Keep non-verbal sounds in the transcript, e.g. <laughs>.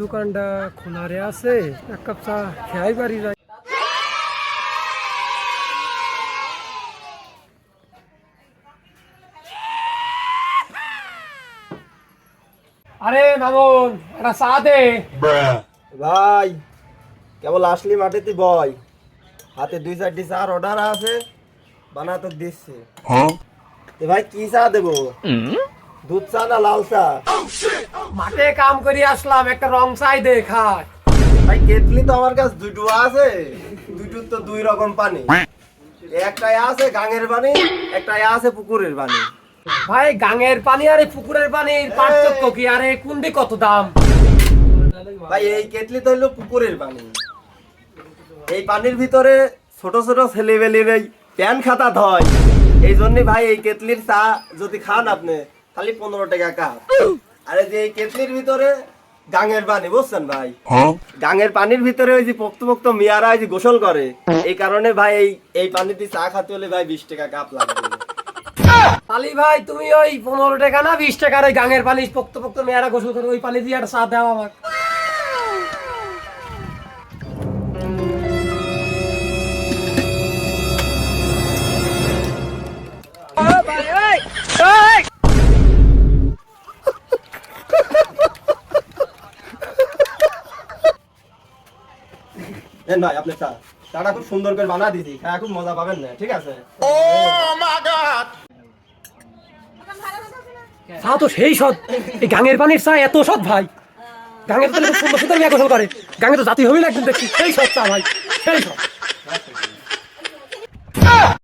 দোকানটা খোলা রে আছে এক কাপ চা খেয়াই পারি যাই। আরে মামুন একটা চা দে। ভাই কেবল আসলি মাটিতে বয়। হাতে দুই চারটি চার অর্ডার আছে বানাতে দিচ্ছে। এ ভাই কি চা দেবো? দুধ চা না লাল চা? মাঠে কাম করে আসলাম একটা রং চাই দে খায় ভাই কেটলি তো আমার কাছে দুটো আছে। দুটোর তো দুই রকম পানি। <laughs> একটাই আছে গাঙের পানি একটাই আছে পুকুরের পানি। ভাই গাঙের পানি আর এই পুকুরের পানির পার্থক্য কি? আরে কোনটি কত দাম? ভাই এই কেটলি তো হলো পুকুরের পানি। এই পানির ভিতরে ছোট ছোট ছেলেবেলির এই প্যান খাতা ধয়। এই জন্য ভাই এই কেটলির চা যদি খান আপনি খালি পনেরো টাকা কাপ। আরে যে কেতলির ভিতরে গাঙের পানি বুঝছেন ভাই? গাঙের পানির ভিতরে ওই যে পোক্ত পোক্ত মিয়ারা ওই যে গোসল করে এই কারণে ভাই এই এই পানিতে চা খাতে হলে ভাই বিশ টাকা কাপ লাগবে। আলি ভাই তুমি ওই পনেরো টাকা না বিশ টাকার ওই গাঙের পানি পোক্ত পোক্ত মেয়েরা গোসল করে ওই পানি দিয়ে একটা চা দেওয়া আমার দেন ভাই আপনি চা। চাটা খুব সুন্দর করে বানা দিছি খায় খুব মজা পাবেন না ঠিক আছে? চা তো সেই সৎ। এই গাঙের পানির চা এত সৎ ভাই। গাঙের পানি সুন্দর সুন্দর গোসল করে। গাঙে তো জাতি হবেই না একদিন দেখছি। সেই সৎ চা ভাই সেই সৎ।